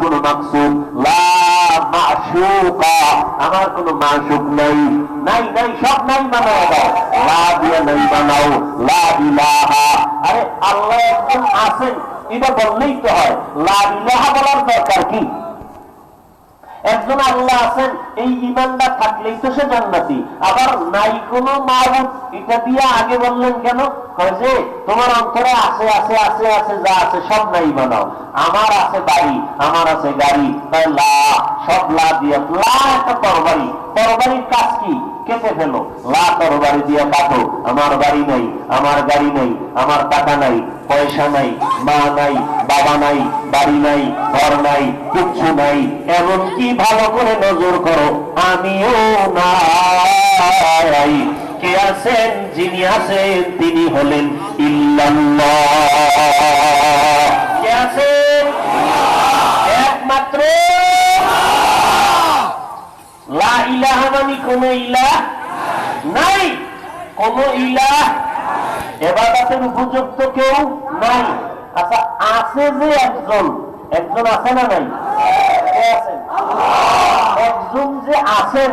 কোন মাকসুদ? আমার মাশুক নাই। নাই নাই, সব নাই বানাও লা দিয়ে নাই বানাও আরে আল্লাহ একজন আছেন, এটা বললেই তো হয়। লা ইলাহা বলার দরকার কি? একজন আল্লাহ আছেন, এই ইমানটা থাকলেই তো সে জান্নাতি। আবার নাই কোনো মাহবুদ এটা দিয়ে আগে বললেন কেন? যে, তোমার অন্তরে আছে আছে আছে আছে, যা আছে, সব নাই বানাও আমার আছে বাড়ি, আমার আছে গাড়ি। লা, সব লা লা একটা তরবারি। তরবারির কাজ কি? কেটে ফেলো। লা তরবারি কাটো। আমার বাড়ি নাই, আমার গাড়ি নাই, আমার টাকা নাই, পয়সা নাই, মা নাই, বাবা নাই, বাড়ি নাই, ঘর নাই, কিচ্ছু নাই। এমনকি ভালো করে নজর করো, আমিও নাই। কে আছেন? যিনি আছেন, তিনি হলেন একমাত্র লা ইলাহা মানে কোন ইলাহ নাই। কোন ইলাহ এবাদাতের উপযুক্ত কেউ নাই। আচ্ছা আছে যে একজন? একজন আছে না নাই? আছেন? একজন যে আছেন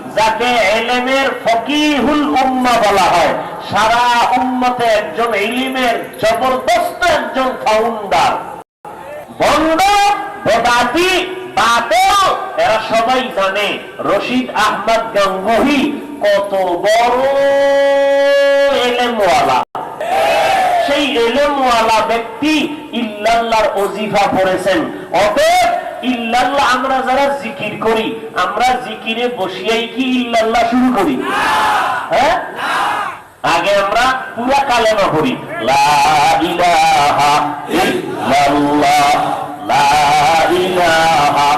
যাকে এলেমের ফকিহুল উম্মা বলা হয়। সারা উম্মতে একজন ইলিমের জবরদস্ত একজন ফাউন্ডার বন্ধ বেদাতি বাতেও এরা সবাই জানে, রশিদ আহমদ গঙ্গুহি কত বড় এলেমওয়ালা। সেই এলেমওয়ালা ব্যক্তি ইল্লাল্লাহর অজিফা পড়েছেন। অতএব ইল্লাল্লাহ, আমরা যারা জিকির করি, আমরা জিকিরে বসিয়াই কি ইল্লাল্লাহ শুরু করি? হ্যাঁ? আগে আমরা পুরা কালেমা পড়ি। লা ইলাহা ইল্লাল্লাহ, লা ইলাহা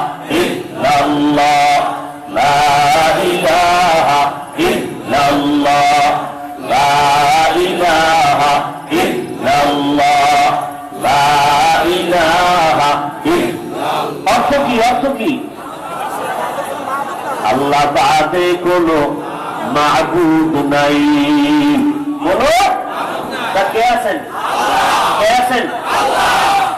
কি আল্লাহ বাদে কোনো মাহবুদ নাই। বলো। তা কে আছেন? কে আছেন?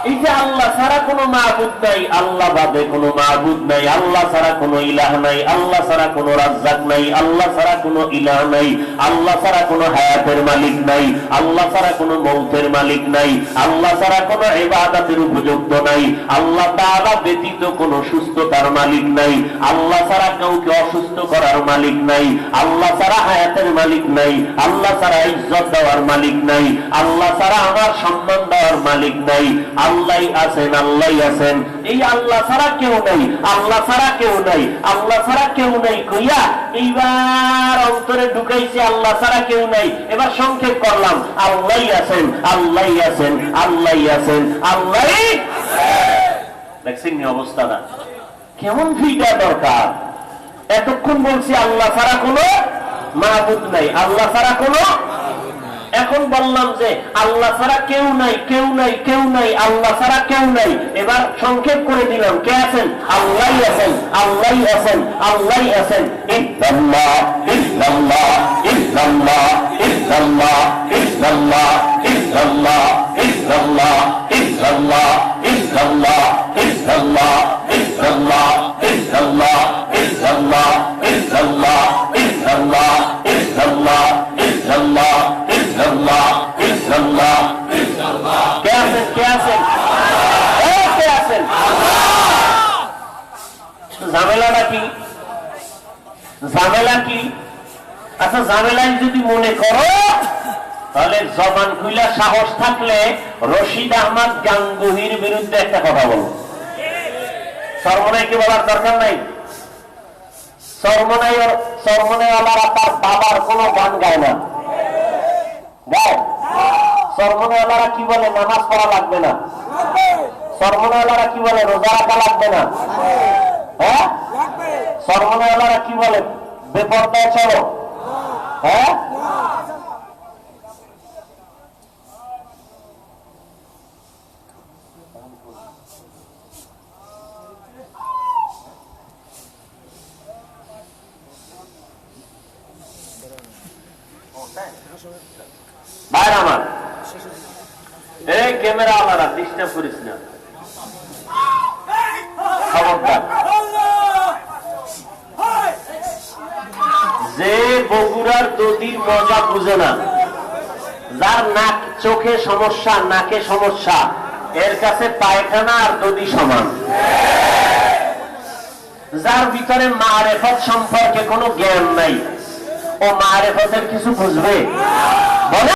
এই যে আল্লাহ ছাড়া কোনো মাহবুদ নাই আল্লাহ বাদে কোনো মাহবুদ নাই আল্লাহ ছাড়া কোনো ইলাহ নাই আল্লাহ ছাড়া কোনো রাজ্জাক নাই আল্লাহ ছাড়া কোনো ইলাহ নাই আল্লাহ ছাড়া কোনো হায়াতের মালিক নাই আল্লাহ ছাড়া কোনো মৌতের মালিক নাই আল্লাহ ছাড়া কোনো ইবাদতের উপযুক্ত নাই আল্লাহ তাআলা ব্যতীত কোনো সুস্থতার মালিক নাই আল্লাহ ছাড়া কাউকে অসুস্থ করার মালিক নাই আল্লাহ ছাড়া হায়াতের মালিক নাই আল্লাহ ছাড়া ইজ্জত দেওয়ার মালিক নাই আল্লাহ ছাড়া আমার সম্মান দেওয়ার মালিক নাই আল্লাহ আছেন আল্লাহ আছেন। এই আল্লাহ ছাড়া কেউ আল্লাহ ছাড়া কেউ আল্লাহ ছাড়া কেউ কইয়া এইবার অন্তরে আল্লাহ ছাড়া কেউ এবার সংক্ষেপ করলাম, আল্লাহ আছেন আল্লাহ আছেন আল্লাহ আছেন, আল্লাহ দেখছেন নি অবস্থাটা কেমন ফিটা দরকার? এতক্ষণ বলছি আল্লাহ ছাড়া কোনো মাহবুদ নাই, আল্লাহ ছাড়া কোনো এখন বললাম যে আল্লাহ ছাড়া কেউ নাই কেউ নাই কেউ নাই, আল্লাহ ছাড়া কেউ নাই। এবার সংক্ষেপ করে দিলাম, কে আছেন? আল্লাহ আছেন আল্লাহ আছেন আল্লাহ আছেন। ইসলাম্মা ইসলাম্মা ইসলাম্মা ইসলাম্মা ইল্লাল্লাহ ঝামেলাটা কি? ঝামেলা কি? আচ্ছা ঝামেলাই যদি মনে করো, তাহলে জবান খুইলা সাহস থাকলে রশিদ আহমদ গাঙ্গুহির বিরুদ্ধে একটা কথা বলো। সর্বনাই বলার দরকার নাই। সর্বনাই সর্বনাই আলারা তার বাবার কোন গান গায় না। গায়? সর্বনাইওয়ালারা কি বলে? নামাজ পড়া লাগবে না। সর্বনাইওয়ালারা কি বলে? রোজা রাখা লাগবে না। হ্যাঁ? সর্বনাইওয়ালারা কি বলে? বেপরদায় চলো। হ্যাঁ? ভাই আমার এই ক্যামেরা আলাদা ডিস্টার্ব করিস না। খবরদার। বগুড়ার মজা বুঝে না। যার নাক, চোখে সমস্যা, নাকে সমস্যা, এর কাছে পায়খানা আর দদি সমান। যার ভিতরে মারেফত সম্পর্কে কোনো জ্ঞান নাই, ও মারেফতের কিছু বুঝবে? বলে